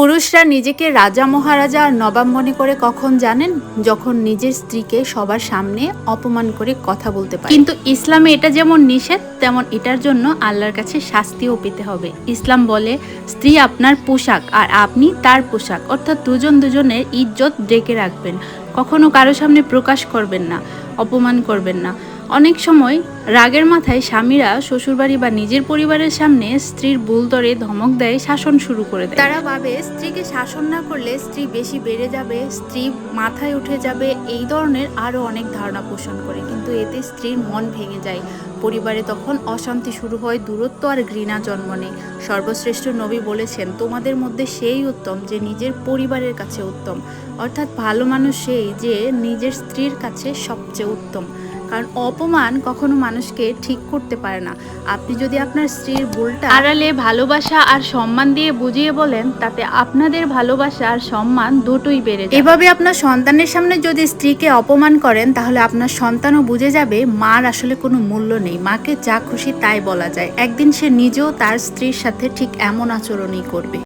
পুরুষরা নিজেকে রাজা মহারাজা আর নবাব মনে করে কখন জানেন? যখন নিজের স্ত্রীকে সবার সামনে অপমান করে কথা বলতে পারে। কিন্তু ইসলামে এটা যেমন নিষেধ, তেমন এটার জন্য আল্লাহর কাছে শাস্তিও পেতে হবে। ইসলাম বলে, স্ত্রী আপনার পোশাক আর আপনি তার পোশাক। অর্থাৎ দুজন দুজনের ইজ্জত ডেকে রাখবেন। কখনো কারও সামনে প্রকাশ করবেন না, অপমান করবেন না। অনেক সময় রাগের মাথায় স্বামীরা শ্বশুরবাড়ি বা নিজের পরিবারের সামনে স্ত্রীর ভুল ধরে ধমক দেয়, শাসন শুরু করে দেয়। তারা ভাবে স্ত্রীকে শাসন না করলে স্ত্রী বেশি বেড়ে যাবে, স্ত্রী মাথায় উঠে যাবে, এই ধরনের আরও অনেক ধারণা পোষণ করে। কিন্তু এতে স্ত্রীর মন ভেঙে যায়। পরিবারে তখন অশান্তি শুরু হয়, দূরত্ব আর ঘৃণা জন্ম নেয়। সর্বশ্রেষ্ঠ নবী বলেছেন, তোমাদের মধ্যে সেই উত্তম যে নিজের পরিবারের কাছে উত্তম। অর্থাৎ ভালো মানুষ সেই যে নিজের স্ত্রীর কাছে সবচেয়ে উত্তম। কারণ অপমান কখনো মানুষকে ঠিক করতে পারে না। আপনি যদি আপনার স্ত্রীর ভুলটা আড়ালে ভালোবাসা আর সম্মান দিয়ে বুঝিয়ে বলেন তাতে আপনাদের ভালোবাসা আর সম্মান দুটোই বেড়ে যায়। এভাবে আপনার সন্তানের সামনে যদি স্ত্রীকে অপমান করেন তাহলে আপনার সন্তানও বুঝে যাবে মার আসলে কোনো মূল্য নেই। মাকে যা খুশি তাই বলা যায়। একদিন সে নিজেও তার স্ত্রীর সাথে ঠিক এমন আচরণই করবে।